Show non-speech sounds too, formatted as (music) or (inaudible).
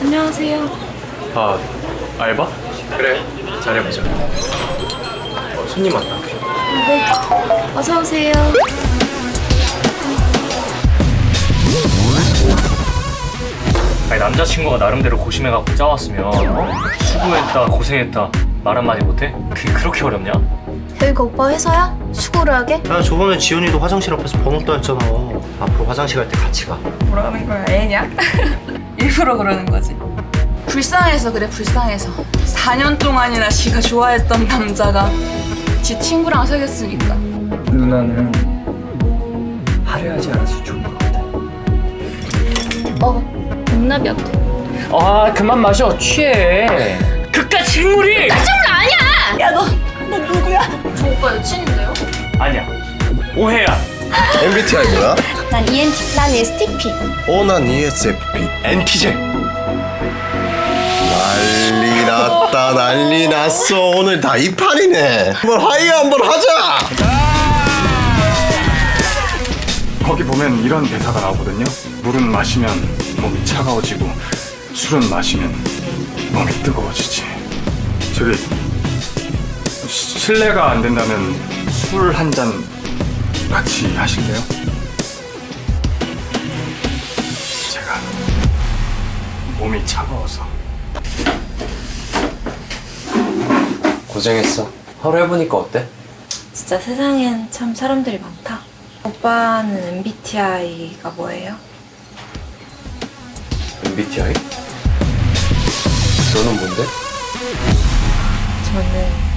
안녕하세요. 아 알바? 그래 잘해보자 어, 손님 왔다 네. 어서 오세요. 아니 남자친구가 나름대로 고심해갖고 짜왔으면 어? 수고했다 고생했다 말 한마디 못해? 그게 그렇게 어렵냐? 여기가 오빠 회사야? 수고를 하게? 야 저번에 지훈이도 화장실 앞에서 번호 따였잖아 앞으로 화장실 갈 때 같이 가 뭐라는 거야 애냐? (laughs) 일부러 그러는 거지 불쌍해서 그래 불쌍해서 4년 동안이나 지가 좋아했던 남자가 지 친구랑 사귀었으니까 누나는 화려하지 않아서 좋은 것 같아. 어, 용납이 어때? 아 그만 마셔 취해. 그깟 식물이 저 오빠 여친인데요? 아니야 오해야 MBTI 뭐야? 난 ENT, 난 STP. 어, 난 ESFP. NTJ 난리 났다, 난리 났어. 오늘 다 이 판이네. 한번 하이 한번 하자! 거기 보면 이런 대사가 나오거든요. 물은 마시면 몸이 차가워지고 술은 마시면 몸이 뜨거워지지. 저기 시- 실례가 안 된다면 술 한 잔 같이 하실래요? 몸이 차가워서. 고생했어. 하루 해보니까 어때? 진짜 세상엔 참 사람들이 많다. 오빠는 MBTI가 뭐예요? MBTI? 너는 뭔데? 저는